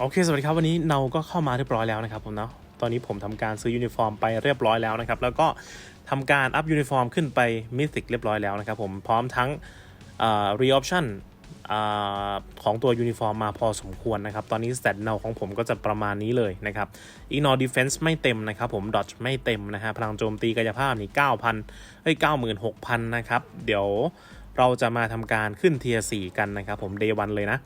โอเค สวัสดีครับ วันนี้เนาก็เข้ามาเรียบร้อยแล้วนะครับผมเนาะ ตอนนี้ผมทำการซื้อยูนิฟอร์มไปเรียบร้อยแล้วนะครับ แล้วก็ทำการอัพยูนิฟอร์มขึ้นไปมิติกเรียบร้อยแล้วนะครับผม พร้อมทั้งรีออปชั่นของตัวยูนิฟอร์มมาพอสมควรนะครับ ตอนนี้สเตตเนาของผมก็จะประมาณนี้เลยนะครับอีนอร์ดีเฟนส์ไม่เต็มนะครับผมดอ g ไม่เต็มนะฮะ พลังโจมตีกายภาพนี่9,000เฮ้ย96,000นะครับ เดี๋ยวเราจะมาทำการขึ้นเทียร์4กันนะครับผม day 1เลยนะ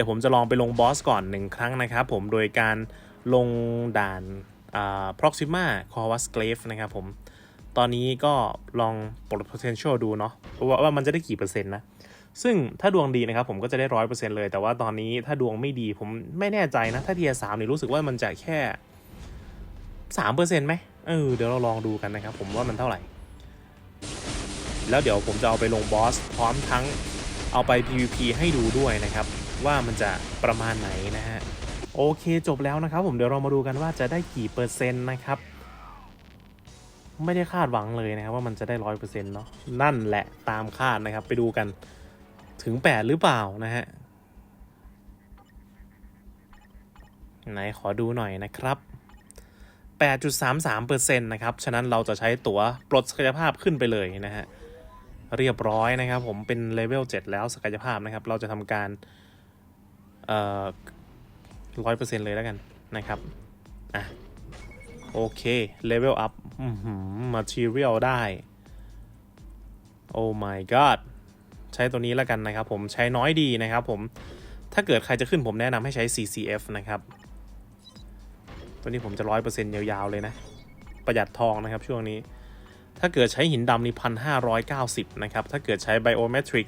ดี๋ยวผมจะลองไปลงบอสก่อนหนึ่งครั้งนะครับผมโดยการลงด่านอ่า Proxima c o r v u s Glaive นะครับผม ตอนนี้ก็ลองปลด potential ดูเนาะว่าว่ามันจะได้กี่เปอร์เซ็นต์นะ ซึ่งถ้าดวงดีนะครับผมก็จะได้ร้อยเปอร์เซ็นต์เลย แต่ว่าตอนนี้ถ้าดวงไม่ดีผมไม่แน่ใจนะ ถ้าเทียสามนี่รู้สึกว่ามันจะแค่สามเปอร์เซ็นต์ไหมเออเดี๋ยวเราลองดูกันนะครับผมว่ามันเท่าไหร่ แล้วเดี๋ยวผมจะเอาไปลงบอสพร้อมทั้งเอาไป PVP ให้ดูด้วยนะครับ ว่ามันจะประมาณไหนนะฮะโอเคจบแล้วนะครับ ผมเดี๋ยวเรามาดูกันว่าจะได้กี่เปอร์เซ็นต์นะครับไม่ได้คาดหวังเลยนะครับว่ามันจะได้ร้อยเปอร์เซ็นต์เนาะนั่นแหละตามคาดนะครับ ไปดูกันถึง8หรือเปล่านะฮะไหนขอดูหน่อยนะครับ 8.33%นะครับ ฉะนั้นเราจะใช้ตั๋วปลดศักยภาพขึ้นไปเลยนะฮะ เรียบร้อยนะครับ ผมเป็นเลเวล 7 แล้วศักยภาพนะครับ เราจะทำการ ร้อยเปอร์เซ็นต์เลยแล้วกันนะครับอะโอเคเลเวลอัพมาทีเรียลได้ โอ้ my god ใช้ตัวนี้แล้วกันนะครับผมใช้น้อยดีนะครับผม ถ้าเกิดใครจะขึ้นผมแนะนำให้ใช้ CCF นะครับ ตัวนี้ผมจะร้อยเปอร์เซ็นต์ยาวๆเลยนะ ประหยัดทองนะครับช่วงนี้ ถ้าเกิดใช้หินดำนี่พันห้าร้อยเก้าสิบนะครับ ถ้าเกิดใช้ไบโอเมตริก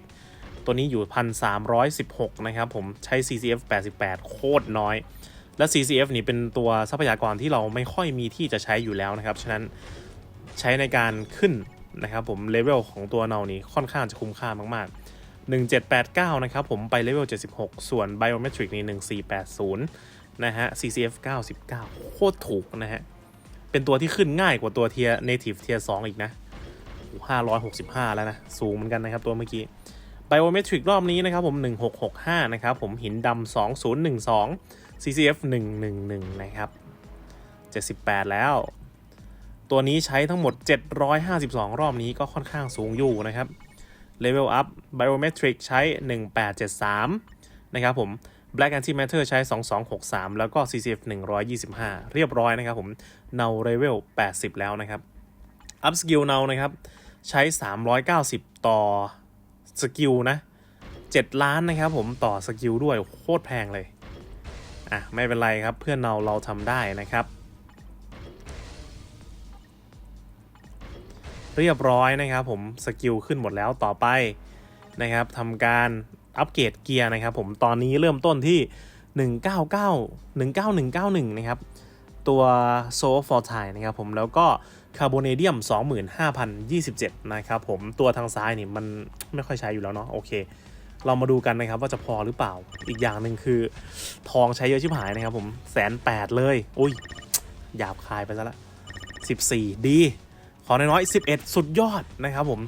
ตัวนี้อยู่ 1,316 นะครับผมใช้ CCF 88 โคตรน้อย และ CCF นี่เป็นตัวทรัพยากรที่เราไม่ค่อยมีที่จะใช้อยู่แล้วนะครับ ฉะนั้นใช้ในการขึ้นนะครับผมเลเวลของตัวเรานี้ค่อนข้างจะคุ้มค่ามาก ๆ1789 นะครับผมไปเลเวล 76 ส่วน Biometric นี่ 1480 นะฮะ CCF 99 โคตรถูกนะฮะ เป็นตัวที่ขึ้นง่ายกว่าตัวเทีย Native เทีย2อีกนะ 565 แล้วนะ สูงเหมือนกันนะครับตัวเมื่อกี้ Biometric รอบนี้นะครับผม 1665 นะครับผมหินดำ 2012 CCF 111 นะครับ 78 แล้ว ตัวนี้ใช้ทั้งหมด 752 รอบนี้ก็ค่อนข้างสูงอยู่นะครับ Level Up Biometric ใช้ 1873 นะครับผม Black Antimatter ใช้ 2263 แล้วก็ CCF 125 เรียบร้อยนะครับผม n o w Level 80 แล้วนะครับ Up Skill Now นะครับ ใช้ 390 ต่อ สกิลนะ 7 ล้านนะครับผมต่อสกิลด้วยโคตรแพงเลย อะ ไม่เป็นไรครับเพื่อนเราเราทำได้นะครับ เรียบร้อยนะครับผมสกิลขึ้นหมดแล้วต่อไปนะครับทำการอัปเกรดเกียร์นะครับผมตอนนี้เริ่มต้นที่ 199 19191 นะครับ ตัวโซฟอร์ไทนะครับผมแล้วก็ คาร์บอเนเดียม 25,027 นะครับผมตัวทางซ้ายนี่มันไม่ค่อยใช้อยู่แล้วเนาะโอเคเรามาดูกันนะครับว่าจะพอหรือเปล่า อีกอย่างหนึ่งคือทองใช้เยอะชิบหายนะครับผมแสนแปดเลย อุ้ย หยาบคายไปซะละ 14 ดี ขอน้อยๆ11 สุดยอดนะครับผม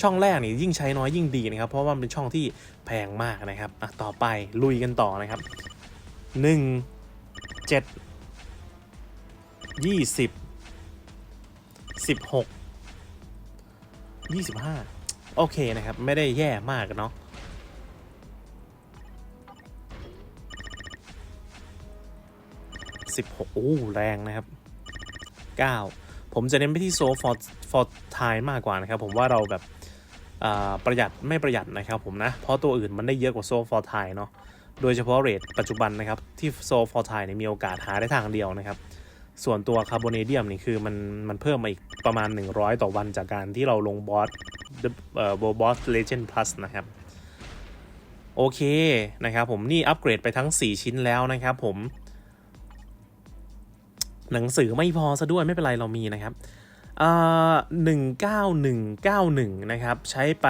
ช่องแรกนี่ยิ่งใช้น้อยยิ่งดีนะครับ เพราะว่ามันเป็นช่องที่แพงมากนะครับอะต่อไปลุยกันต่อนะครับ 1 7 20 16 25โอเคนะครับ ไม่ได้แย่มากเนาะ16โอ้แรงนะครับ9ผมจะเน้นไปที่โซฟอร์ฟอร์ไทมากกว่านะครับ ผมว่าเราแบบประหยัดไม่ประหยัดนะครับผมนะ เพราะตัวอื่นมันได้เยอะกว่าโซฟอร์ไทเนาะโดยเฉพาะเรทปัจจุบันนะครับ ที่โซฟอร์ไทเนี่ยมีโอกาสหาได้ทางเดียวนะครับ ส่วนตัวคาร์บอเนเดียมนี่คือมันมันเพิ่มมาอีกประมาณ 100 ต่อวันจากการที่เราลงบอสเอ่อบอสเลเจนด์พลัสนะครับ โอเคนะครับผมนี่อัปเกรดไปทั้ง 4 ชิ้นแล้วนะครับผม หนังสือไม่พอซะด้วยไม่เป็นไรเรามีนะครับหนึ่งเก้าหนึ่งเก้าหนึ่งนะครับ ใช้ไป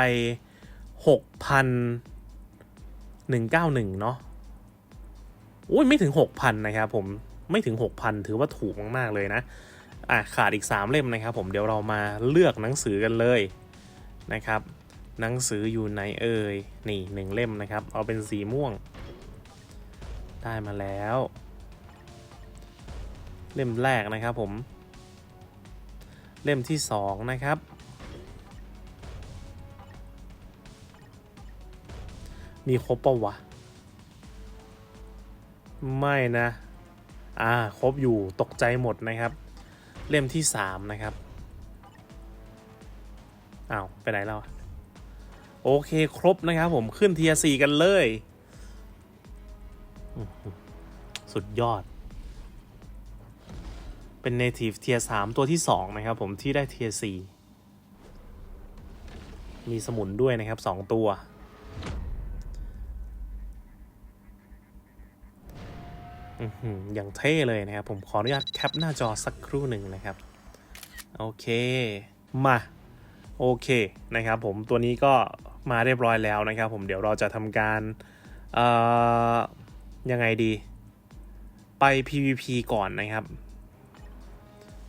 หกพันหนึ่งเก้าหนึ่งเนาะอุ้ยไม่ถึงหกพันนะครับผม ไม่ถึงหกพันถือว่าถูกมาก ๆ เลยนะอะขาดอีกสามเล่มนะครับผมเดี๋ยวเรามาเลือกหนังสือกันเลยนะครับ หนังสืออยู่ไหนเอ่ยนี่หนึ่งเล่มนะครับ เอาเป็นสีม่วง ได้มาแล้ว เล่มแรกนะครับผม เล่มที่สองนะครับ มีครบปะวะ ไม่นะ อ่าครบอยู่ตกใจหมดนะครับ เล่มที่สามนะครับอ้าวไปไหนแล้วโอเคครบนะครับผมขึ้นเทียสี่กันเลย สุดยอด เป็น native เทียสามตัวที่สองนะครับผมที่ได้เทียสี่มีสมุนด้วยนะครับสองตัว อย่างเท่เลยนะครับ ผมขออนุญาตแคปหน้าจอสักครู่หนึ่งนะครับ โอเค มา โอเคนะครับผมตัวนี้ก็มาเรียบร้อยแล้วนะครับ ผมเดี๋ยวเราจะทำการยังไงดี ไป PVP ก่อนนะครับ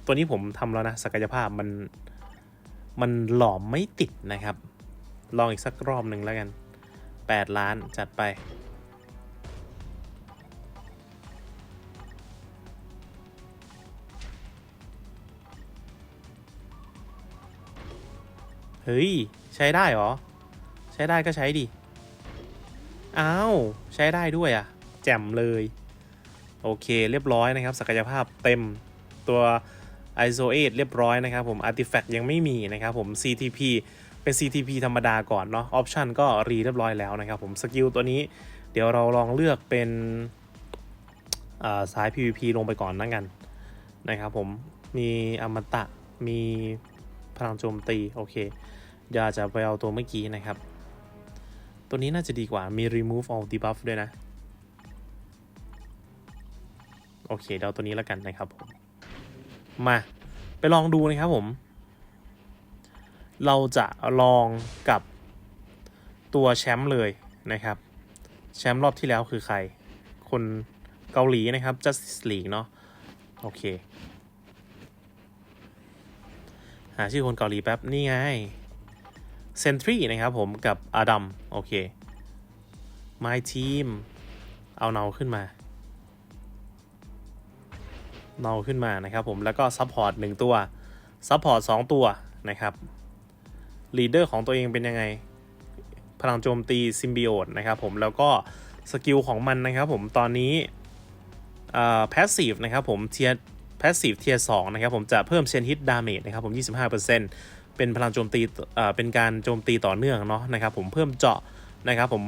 ตัวนี้ผมทำแล้วนะ ศักยภาพมัน มันหลอมไม่ติดนะครับ ลองอีกสักรอบหนึ่งแล้วกัน 8 ล้านจัดไป เฮ้ย ใช้ได้เหรอ ใช้ได้ก็ใช้ดิ อ้าว ใช้ได้ด้วยอะ่ะ แจ่มเลย โอเคเรียบร้อยนะครับ ศักยภาพเต็มตัว ISO 8เรียบร้อยนะครับผม Artifact ยังไม่มีนะครับผม CTP เป็น CTP ธรรมดาก่อนเนาะ Option ก็รีเรียบร้อยแล้วนะครับผม สกิลตัวนี้เดี๋ยวเราลองเลือกเป็นสาย PVP ลงไปก่อนนั่งกันนะครับผม มีอมตะ มีพลังโจมตี โอเค เดี๋ยาจจะไปเอาตัวเมื่อกี้นะครับ ตัวนี้น่าจะดีกว่ามี remove all debuff ด้วยนะ โอเคเดี๋ยวเอาตัวนี้แล้วกันนะครับผม มาไปลองดูนะครับผม เราจะลองกับตัวแชมป์เลยนะครับ แชมป์รอบที่แล้วคือใคร คนเกาหลีนะครับ Justice League เนาะโอเค หาชื่อคนเกาหลีแป๊บ นี่ไง เซนทรีนะครับผมกับอดัมโอเค My Team เอาเนาขึ้นมา เนาขึ้นมานะครับผมแล้วก็ซัพพอร์ตหนึ่งตัวซัพพอร์ตสองตัวนะครับลีดเดอร์ของตัวเองเป็นยังไง พลังโจมตีซิมบิโอตนะครับผมแล้วก็สกิลของมันนะครับผมตอนนี้แพสซีฟนะครับผมเทียแพสซีฟเทียสองนะครับผมจะเพิ่มเชนฮิตดาเมจนะครับผม 25% เป็นพลังโจมตีเป็นการโจมตีต่อเนื่องเนาะนะครับผมเพิ่มเจาะนะครับผม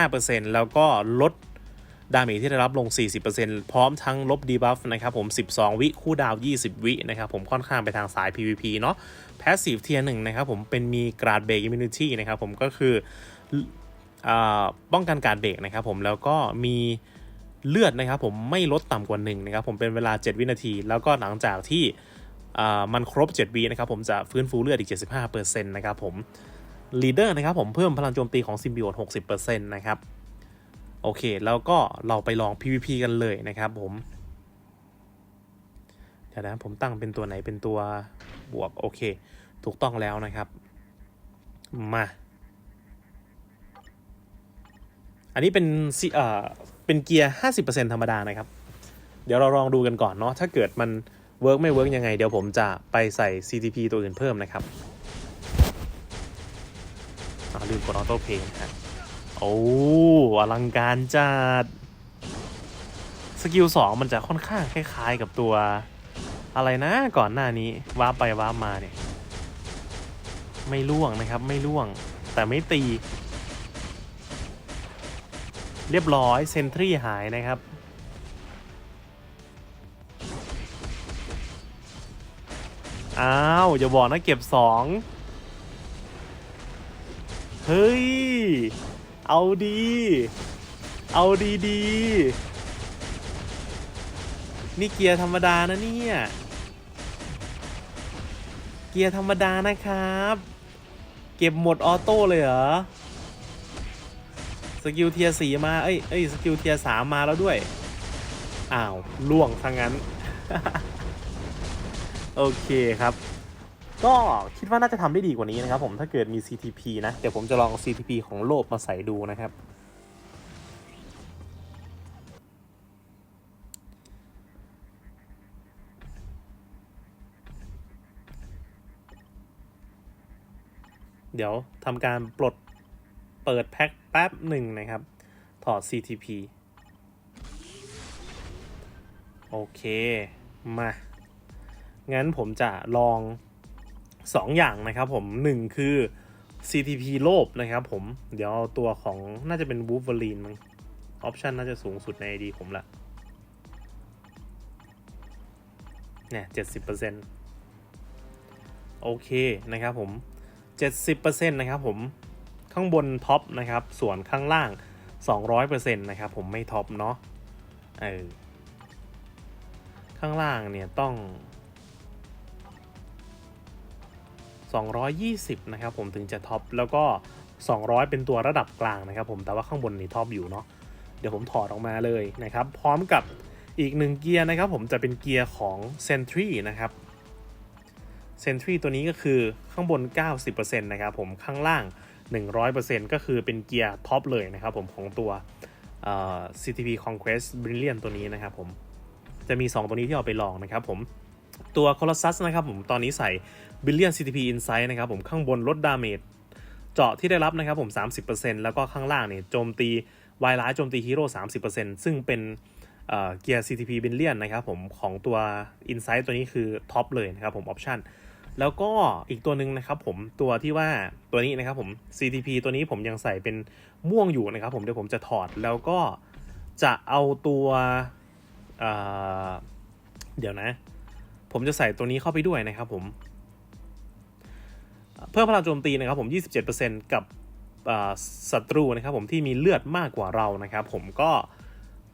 5%แล้วก็ลดดาเมจที่ได้รับลง 40%พร้อมทั้งลบดีบัฟนะครับผม 12 วิคู่ดาว 20 วินะครับผมค่อนข้างไปทางสาย PVP เนาะ Passive Tier 1นะครับผมเป็นมีกราดเบรก Immunity นะครับผมก็คืออป้องกันการเบรกนะครับผมแล้วก็มีเลือดนะครับผมไม่ลดต่ำกว่า1นะครับผมเป็นเวลา 7 วินาที แล้วก็หลังจากที่ มันครบ 7วินะครับผมจะฟื้นฟูเลือดอีก 75%นะครับผม Leader นะครับผมเพิ่มพลังโจมตีของซิมบิโอต60%นะครับโอเค แล้วก็เราไปลอง PVP กันเลยนะครับผม เดี๋ยวนะผมตั้งเป็นตัวไหนเป็นตัวบวก โอเค ถูกต้องแล้วนะครับ มา อันนี้เป็นซิเอ่อเป็นเกียร์ 50%ธรรมดานะครับ เดี๋ยวเราลองดูกันก่อนเนาะถ้าเกิดมัน เวิร์กไม่เวิร์กยังไง เดี๋ยวผมจะไปใส่ CTP ตัวอื่นเพิ่มนะครับลืมกดออโต้เพย์นะโอ้อลังการจัดสกิลสองมันจะค่อนข้างคล้ายๆกับตัว อะไรนะก่อนหน้านี้ว้าไปว้ามาเนี่ย ไม่ล่วงนะครับไม่ล่วง แต่ไม่ตี เรียบร้อยเซนทรีหายนะครับ อ้าวอย่าบอกนะเก็บสองเฮ้ย เอาดี เอาดีดีนี่เกียร์ธรรมดานะเนี่ย เกียร์ธรรมดานะครับ เก็บหมดออโต้เลยเหรอ สกิลเทียสีมา เอ้ยเอ้ยสกิลเทียสามมาแล้วด้วย อ้าว ล่วงทั้งนั้น โอเคครับ ก็คิดว่าน่าจะทำได้ดีกว่านี้นะครับผมถ้าเกิดมี CTP นะ เดี๋ยวผมจะลอง CTP ของโลบมาใส่ดูนะครับ เดี๋ยวทำการปลดเปิดแพ็คแป๊บหนึ่งนะครับ ถอด CTP โอเค มา งั้นผมจะลอง 2 อย่างนะครับผม 1 คือ CTP โลบนะครับผม เดี๋ยวเอาตัวของน่าจะเป็น Wolverine มั้งออปชันน่าจะสูงสุดใน ID ผมละเนี่ยเจ็ดสิบเปอร์เซ็นต์โอเคนะครับผมเจ็ดสิบเปอร์เซ็นต์นะครับผมข้างบนท็อปนะครับ ส่วนข้างล่างสองร้อยเปอร์เซ็นต์นะครับผมไม่ท็อปเนาะเออข้างล่างเนี่ยต้อง 220 นะครับผมถึงจะท็อปแล้วก็ 200 เป็นตัวระดับกลางนะครับผมแต่ว่าข้างบนนี่ท็อปอยู่เนาะเดี๋ยวผมถอดออกมาเลยนะครับ พร้อมกับอีกหนึ่งเกียร์นะครับผมจะเป็นเกียร์ของ Sentry นะครับ Sentry ตัวนี้ก็คือข้างบน 90%นะครับผมข้างล่าง 100%ก็คือเป็นเกียร์ท็อปเลยนะครับผมของตัว CTP Conquest Brilliant ตัวนี้นะครับผมจะมี 2 ตัวนี้ที่เอาไปลองนะครับผม ตัว Colossus นะครับผมตอนนี้ใส่ Billion CTP Insight นะครับผมข้างบนลดดาเมจเจาะที่ได้รับนะครับผม 30%แล้วก็ข้างล่างเนี่ยโจมตีวายร้ายโจมตีฮีโร่30%ซึ่งเป็นเกียร์ CTP Billion นะครับผมของตัว Insight ตัวนี้คือท็อปเลยนะครับผมออปชั่นแล้วก็อีกตัวหนึ่งนะครับผมตัวที่ว่าตัวนี้นะครับผม CTP ตัวนี้ผมยังใส่เป็นม่วงอยู่นะครับผมเดี๋ยวผมจะถอดแล้วก็จะเอาตัวเเดี๋ยวนะ ผมจะใส่ตัวนี้เข้าไปด้วยนะครับผม เพิ่มพลังโจมตีนะครับผม 27%กับอ่าศัตรูนะครับผมที่มีเลือดมากกว่าเรานะครับ ผมก็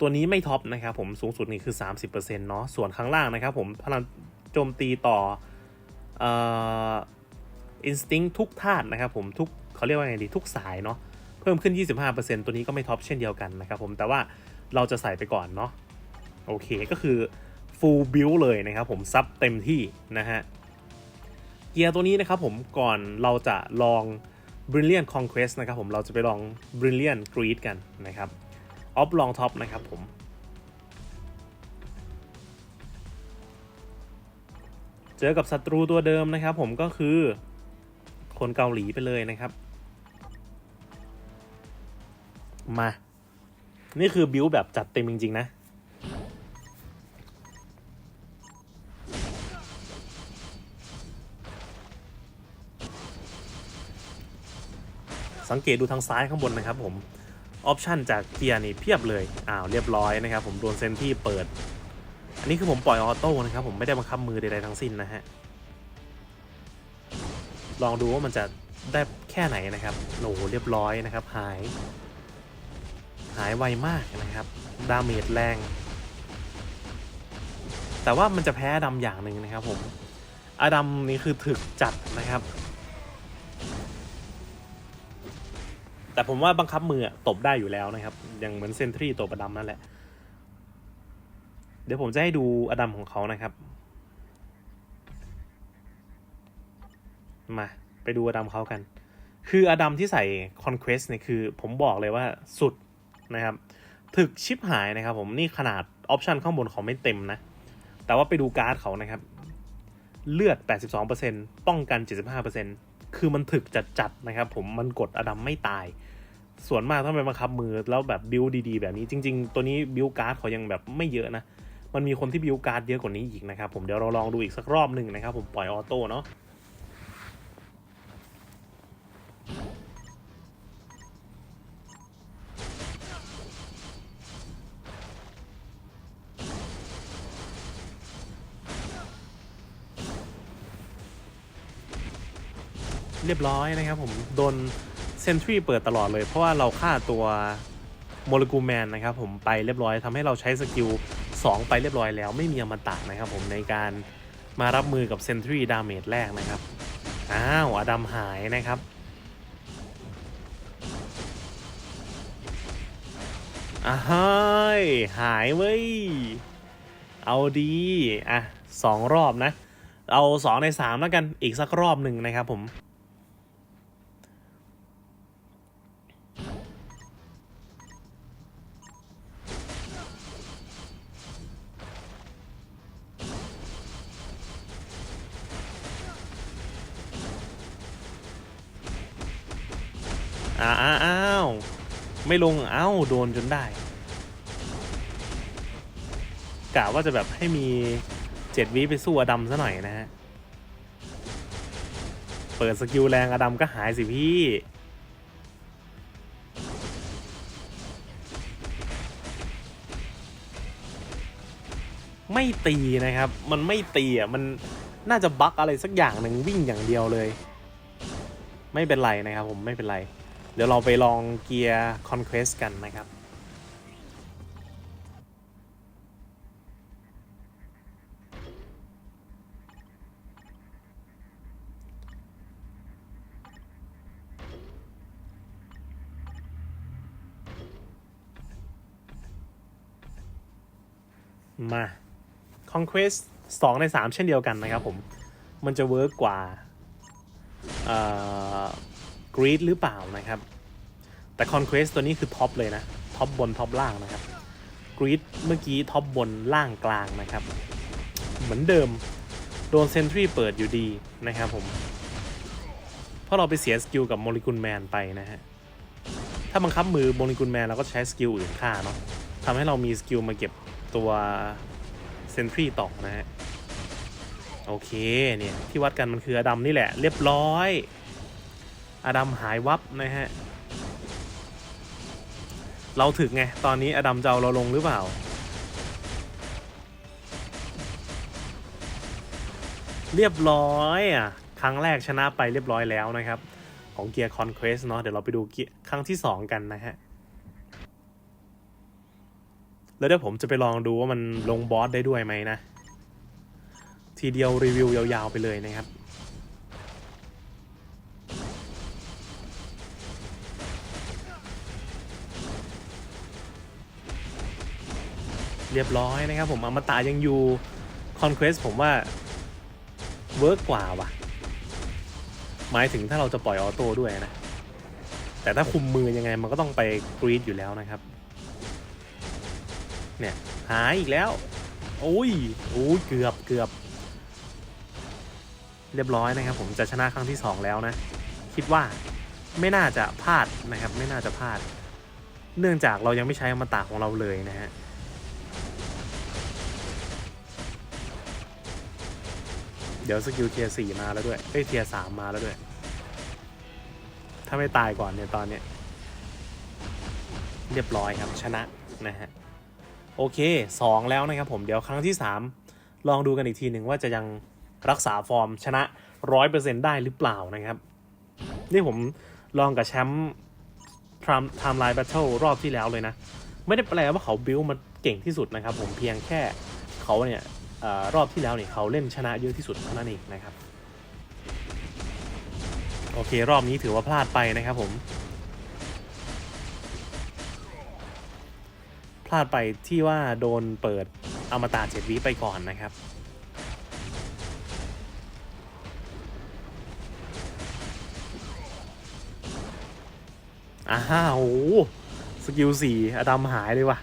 ตัวนี้ไม่ท็อปนะครับผมสูงสุดนี่คือ 30%เนาะส่วนข้างล่างนะครับผมพลังโจมตีต่ออินสติ้งทุกธาตุนะครับผมทุกเขาเรียกว่าไงดีทุกสายเนาะเพิ่มขึ้น 25%ตัวนี้ก็ไม่ท็อปเช่นเดียวกันนะครับผมแต่ว่าเราจะใส่ไปก่อนเนาะโอเคก็คือ full build เลยนะครับผมซับเต็มที่นะฮะเกียร์ตัวนี้นะครับผมก่อนเราจะลอง Brilliant Conquest นะครับผมเราจะไปลอง Brilliant Greed กันนะครับออฟลองท็อปนะครับผมเจอกับศัตรูตัวเดิมนะครับผมก็คือคนเกาหลีไปเลยนะครับ มา นี่คือบิวแบบจัดเต็มจริง ๆ นะ สังเกตดูทางซ้ายข้างบนนะครับผมออปชันจากเกียร์นี่เพียบเลยอ้าวเรียบร้อยนะครับผมโดนเซนที่เปิด อันนี้คือผมปล่อยออโต้นะครับผมไม่ได้บังคับมือใดๆทั้งสิ้นนะฮะลองดูว่ามันจะได้แค่ไหนนะครับโอ้โหเรียบร้อยนะครับ หาย หายไวมากนะครับ ดาเมจแรง แต่ว่ามันจะแพ้อดำอย่างหนึ่งนะครับผมอดัมนี่คือถึกจัดนะครับ แต่ผมว่าบังคับมือตบได้อยู่แล้วนะครับ อย่างเหมือนเซนทรีตัวประดำนั่นแหละ เดี๋ยวผมจะให้ดูอดัมของเขานะครับ มาไปดูอดัมเขากัน คืออดัมที่ใส่ Conquest เนี่ยคือ ผมบอกเลยว่าสุดนะครับ ถึกชิปหายนะครับผมนี่ขนาดออปชันข้างบนเขาไม่เต็มนะ แต่ว่าไปดูการ์ดเขานะครับ เลือด 82%ป้องกัน 75% คือมันถึกจัดๆนะครับ ผมมันกดอดัมไม่ตาย ส่วนมากถ้าเป็นบังคับมือแล้วแบบบิวดีๆ แบบนี้จริง ๆ ตัวนี้บิวการ์ดเขายังแบบไม่เยอะนะ มันมีคนที่บิวการ์ดเยอะกว่านี้อีกนะครับผมเดี๋ยวเราลองดูอีกสักรอบหนึ่งนะครับผมปล่อยออโต้เนาะ รียบร้อยนะครับผมโดนเซนทรีเปิดตลอดเลย เพราะว่าเราฆ่าตัวโมเลกุลแมนนะครับผมไปเรียบร้อยทำให้เราใช้สกิล 2 ไปเรียบร้อยแล้วไม่มีอมตะนะครับผมในการมารับมือกับเซนทรีดาเมจแรกนะครับ อ้าวอดัมหายนะครับอ้ายหายเว้ย เอาดีอะสองรอบนะ เอาสองในสามแล้วกันอีกสักรอบหนึ่งนะครับผม ไม่ลงเอ้าโดนจนได้กะว่าจะแบบให้มีเจ็ดวิไปสู้อดัมซะหน่อยนะฮะ เปิดสกิลแรงอดัมก็หายสิพี่ ไม่ตีนะครับ มันไม่ตีอะ มันน่าจะบั๊กอะไรสักอย่างหนึ่งวิ่งอย่างเดียวเลย ไม่เป็นไรนะครับผมไม่เป็นไร เดี๋ยวเราไปลองเกียร์ Conquest กันนะครับ มา Conquest 2 ใน 3 เช่นเดียวกันนะครับผม มันจะเวิร์กกว่า เอ่อ Greed หรือเปล่านะครับ แต่ Conquest ตัวนี้คือท็อปเลยนะท็อปบนท็อปล่างนะครับ Greed เมื่อกี้ท็อปบนล่างกลางนะครับ เหมือนเดิมโดนเซนทรีเปิดอยู่ดีนะครับผม เพราะเราไปเสียสกิลกับโมเลกุลแมนไปนะฮะ ถ้าบังคับมือโมเลกุลแมนเราก็ใช้สกิลอื่นฆ่าเนาะทำให้เรามีสกิลมาเก็บตัวเซนทรีต่อนะฮะ โอเคเนี่ยที่วัดกันมันคืออดัมนี่แหละ เรียบร้อย อดัมหายวับนะฮะ เราถึกไง ตอนนี้อดัมจะเอาเราลงหรือเปล่า เรียบร้อยอะ ครั้งแรกชนะไปเรียบร้อยแล้วนะครับ ของเกียร์คอนเควสเนาะ เดี๋ยวเราไปดูเกียร์ครั้งที่ 2 กันนะฮะ แล้วเดี๋ยวผมจะไปลองดูว่ามันลงบอสได้ด้วยไหมนะ ทีเดียวรีวิวยาวๆไปเลยนะครับ เรียบร้อยนะครับผมอมตะยังอยู่ Conquest ผมว่าเวิร์กกว่าว่ะ หมายถึงถ้าเราจะปล่อยออโต้ด้วยนะ แต่ถ้าคุมมือยังไงมันก็ต้องไปกรีดอยู่แล้วนะครับ เนี่ยหายอีกแล้ว โอ้ยโอ้ยเกือบเกือบ เรียบร้อยนะครับ ผมจะชนะครั้งที่ 2 แล้วนะ คิดว่าไม่น่าจะพลาดนะครับ ไม่น่าจะพลาด เนื่องจากเรายังไม่ใช้อมตะของเราเลยนะฮะ ดี๋ยวสกิลเทียร์สี่มาแล้วด้วยเอ้ยเทียร์สามมาแล้วด้วย ถ้าไม่ตายก่อนเนี่ยตอนเนี้ยเรียบร้อยครับชนะนะฮะโอเคสองแล้วนะครับผมเดี๋ยวครั้งที่สามลองดูกันอีกทีหนึ่งว่าจะยังรักษาฟอร์มชนะร้อยเปอร์เซ็นได้หรือเปล่านะครับ นี่ผมลองกับแชมป์ไทม์ไลน์แบทเทิลรอบที่แล้วเลยนะ ไม่ได้แปลว่าเขาบิวมาเก่งที่สุดนะครับผมเพียงแค่เขาเนี่ย รอบที่แล้วเนี่ยเขาเล่นชนะเยอะที่สุดเท่านั้นเองนะครับโอเค รอบนี้ถือว่าพลาดไปนะครับผม พลาดไปที่ว่าโดนเปิดอมตะเจ็ดวิไปก่อนนะครับ อ้าวสกิลสี่อดัมหายเลยว่ะ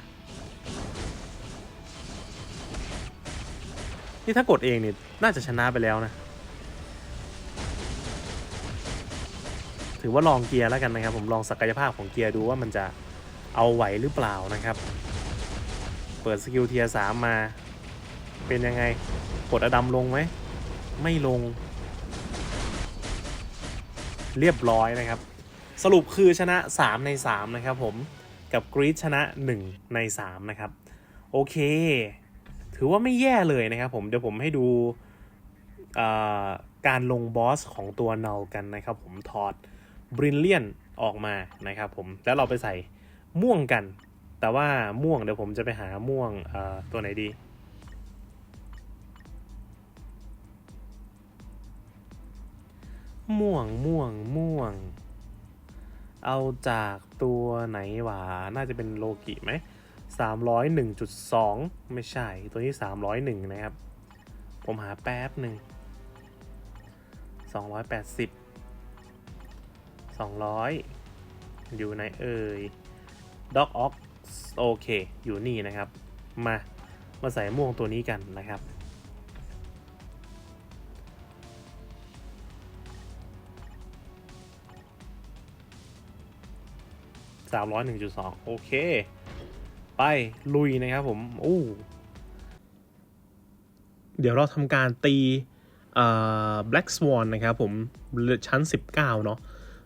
นี่ถ้ากดเองเนี่ยน่าจะชนะไปแล้วนะ ถือว่าลองเกียร์แล้วกันนะครับ ผมลองศักยภาพของเกียร์ดูว่ามันจะเอาไหวหรือเปล่านะครับ เปิดสกิลเทียสามมา เป็นยังไง กดอดัมลงไหม ไม่ลง เรียบร้อยนะครับ สรุปคือชนะ 3 ใน 3 นะครับผม กับกรีดชนะ 1 ใน 3 นะครับ โอเค ถือว่าไม่แย่เลยนะครับผมเดี๋ยวผมให้ดูการลงบอสของตัวเนากันนะครับผมถอดบริลเลียนออกมานะครับผมแล้วเราไปใส่ม่วงกัน แต่ว่าม่วงเดี๋ยวผมจะไปหาม่วงตัวไหนดี ม่วงม่วงม่วง เอาจากตัวไหนหวะน่าจะเป็นโลกิไหม สามร้อยหนึ่งจุดสองไม่ใช่ตัวนี้สามร้อยหนึ่งนะครับ ผมหาแป๊บหนึ่งสองร้อยแปดสิบสองร้อยอยู่ในเอ่ยด็อกออกโอเค อยู่นี่นะครับ มา มาใส่ม่วงตัวนี้กันนะครับสามร้อยหนึ่งจุดสองโอเค ไปลุยนะครับผมอู้เดี๋ยวเราทำการตีเอ่อ Black Swan นะครับผมชั้น 19 เนาะ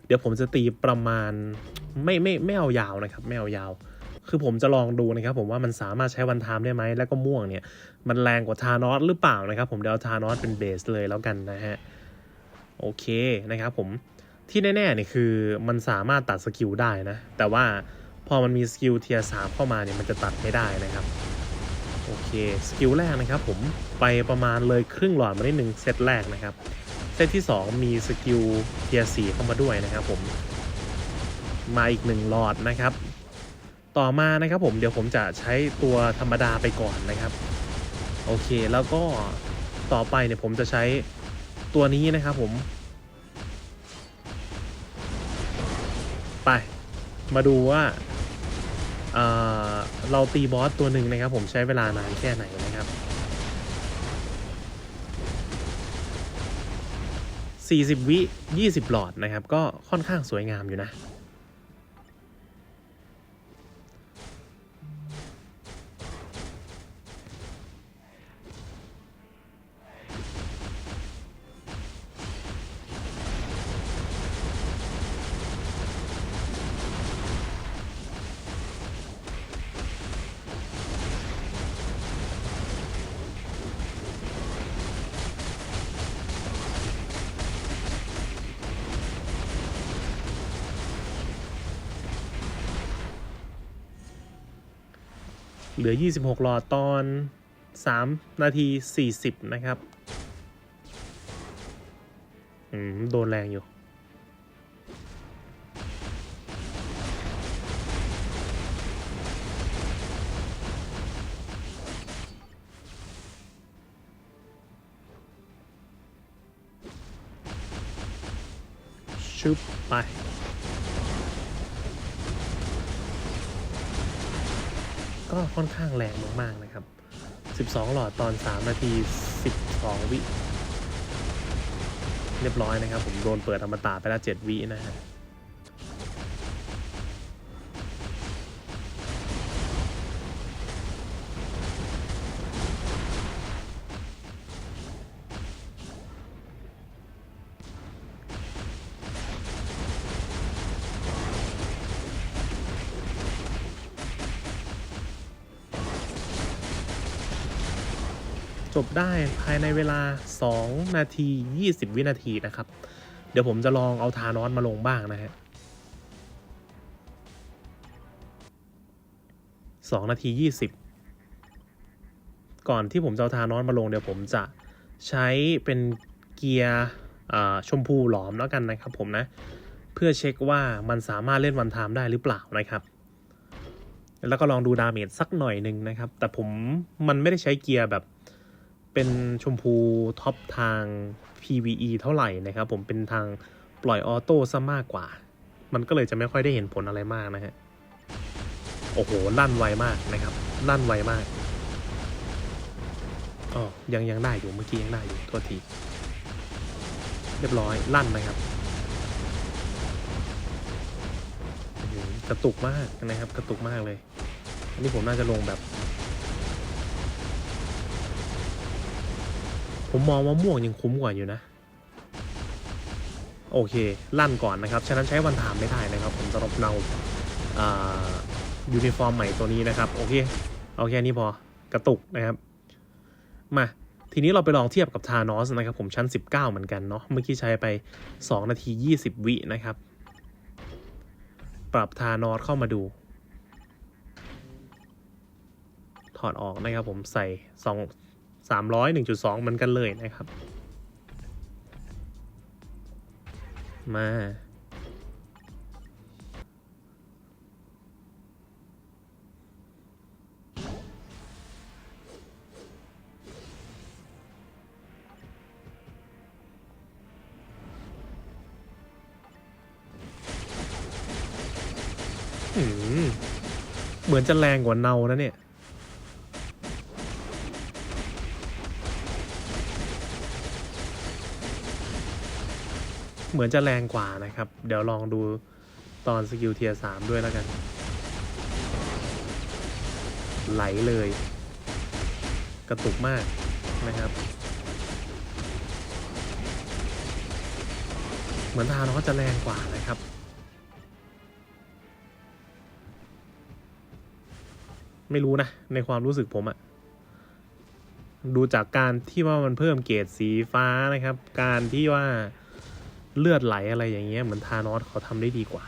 เดี๋ยวผมจะตีประมาณไม่ไม่ไม่เอายาวนะครับ ไม่เอายาว คือผมจะลองดูนะครับผมว่ามันสามารถใช้วันไทม์ได้ไหมแล้วก็ม่วงเนี่ย มันแรงกว่าทานอสหรือเปล่านะครับ ผมเดี๋ยวเอาทานอสเป็นเบสเลยแล้วกันนะฮะ โอเคนะครับผมที่แน่ๆเนี่ยคือมันสามารถตัดสกิลได้นะ แต่ว่า พอมันมีสกิลเทียร์สามเข้ามาเนี่ยมันจะตัดไม่ได้นะครับโอเคสกิลแรกนะครับผมไปประมาณเลยครึ่งหลอดมาได้หนึ่งเซตแรกนะครับเซตที่ 2 มีสกิลเทียร์สเข้ามาด้วยนะครับผมมาอีกหนึ่งหลอดนะครับ ต่อมานะครับผมเดี๋ยวผมจะใช้ตัวธรรมดาไปก่อนนะครับ โอเคแล้วก็ต่อไปเนี่ยผมจะใช้ตัวนี้นะครับผม ไป มาดูว่า เเราตีบอสตัวหนึ่งนะครับ ผมใช้เวลานานแค่ไหนนะครับ40 วิ 20 หลอดนะครับ ก็ค่อนข้างสวยงามอยู่นะ เหลือ 26 หลอดตอน 3 นาที 40 นะครับ อืม โดนแรงอยู่ ค่อนข้างแรงมากๆนะครับ 12 หลอดตอน 3 นาที 12 วิ เรียบร้อยนะครับ ผมโดนเปิดธรรมตาไปแล้ว 7 วินะฮะ ได้ภายในเวลา 2 นาที 20 วินาทีนะครับ เดี๋ยวผมจะลองเอาทานอสมาลงบ้างนะฮะ2นาที 20 ก่อนที่ผมจะเอาทานอสมาลงเดี๋ยวผมจะใช้เป็นเกียร์ชมพูหลอมแล้วกันนะครับผมนะ เพื่อเช็คว่ามันสามารถเล่นวันไทม์ได้หรือเปล่านะครับ แล้วก็ลองดูดาเมจสักหน่อยหนึ่งนะครับ แต่ผมมันไม่ได้ใช้เกียร์แบบ เป็นชมพูท็อปทาง PVE เท่าไหร่นะครับ ผมเป็นทางปล่อยออโต้ซะมากกว่า มันก็เลยจะไม่ค่อยได้เห็นผลอะไรมากนะฮะ โอ้โห ลั่นไวมากนะครับ ลั่นไวมากอ๋อยังยังได้อยู่เมื่อกี้ยังได้อยู่โทษทีเรียบร้อยลั่นนะครับอื้อหือกระตุกมากนะครับ กระตุกมากเลย อันนี้ผมน่าจะลงแบบ ผมมองว่าม่วงยังคุ้มกว่าอยู่นะ โอเค ลั่นก่อนนะครับ ฉะนั้นใช้วันไทามไม่ได้นะครับ ผมสำหรับเนายูนิฟอร์มใหม่ตัวนี้นะครับ โอเคเอาแค่นี้พอกระตุกนะครับ มาทีนี้เราไปลองเทียบกับทานอสนะครับ ผมชั้น 19 เหมือนกันเนาะเมื่อกี้ใช้ไป 2 นาที 20 วินะครับ ปรับทานอสเข้ามาดู ถอดออกนะครับผมใส่ส สามร้อยหนึ่งจุดสองมันกันเลยนะครับ มา เหมือนจะแรงกว่าเนานะเนี่ย เหมือนจะแรงกว่านะครับ เดี๋ยวลองดูตอนสกิลเทียร์สามด้วยแล้วกัน ไหลเลย กระตุกมากนะครับ เหมือนทานเขาจะแรงกว่านะครับไม่รู้นะ ในความรู้สึกผมอะดูจากการที่ว่ามันเพิ่มเกรดสีฟ้านะครับ การที่ว่า เลือดไหลอะไรอย่างเงี้ยเหมือนทานอสเขาทำได้ดีกว่า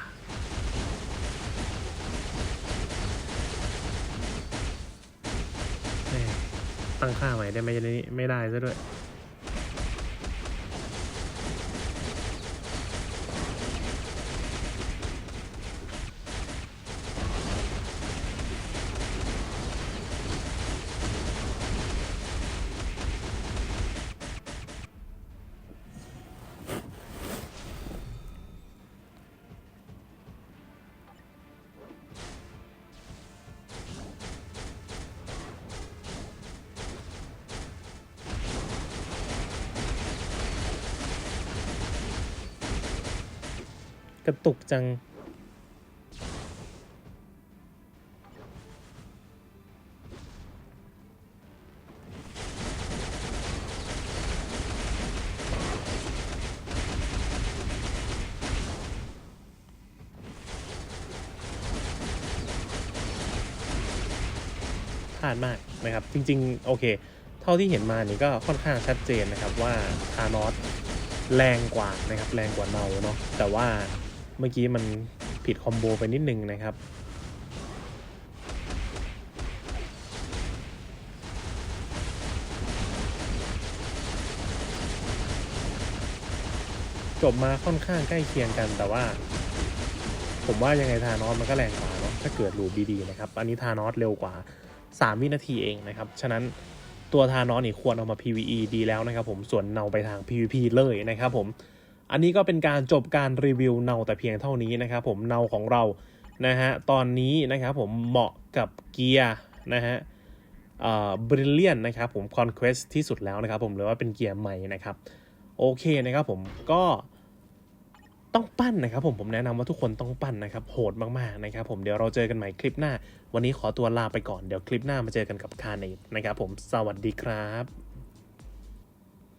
ตั้งค่าใหม่ได้ไหมนี่ไม่ได้ซะด้วย กระตุกจังพลาดมากนะครับ จริง ๆ โอเค เท่าที่เห็นมานี่ก็ค่อนข้างชัดเจนนะครับว่าทานอสแรงกว่านะครับ แรงกว่าเนาเนาะแต่ว่า เมื่อกี้มันผิดคอมโบไปนิดนึงนะครับ จบมาค่อนข้างใกล้เคียงกันแต่ว่า ผมว่ายังไงทานอสมันก็แรงกว่าเนาะถ้าเกิดลูปดีๆนะครับ อันนี้ทานอสเร็วกว่า 3 วินาทีเองนะครับ ฉะนั้นตัวทานอสนี่ควรเอามา PVE ดีแล้วนะครับผมส่วนเนาไปทาง PVP เลยนะครับผม อันนี้ก็เป็นการจบการรีวิวเนาแต่เพียงเท่านี้นะครับผมเนาของเรานะฮะตอนนี้นะครับผมเหมาะกับเกียร์นะฮะเอ่อบริเลียนนะครับผมคอนเควสที่สุดแล้วนะครับผมหรือว่าเป็นเกียร์ใหม่นะครับโอเคนะครับผมก็ต้องปั้นนะครับผมผมแนะนำว่าทุกคนต้องปั้นนะครับโหดมากๆนะครับผมเดี๋ยวเราเจอกันใหม่คลิปหน้า วันนี้ขอตัวลาไปก่อนเดี๋ยวคลิปหน้ามาเจอกันกับคาเนตนะครับผมสวัสดีครับ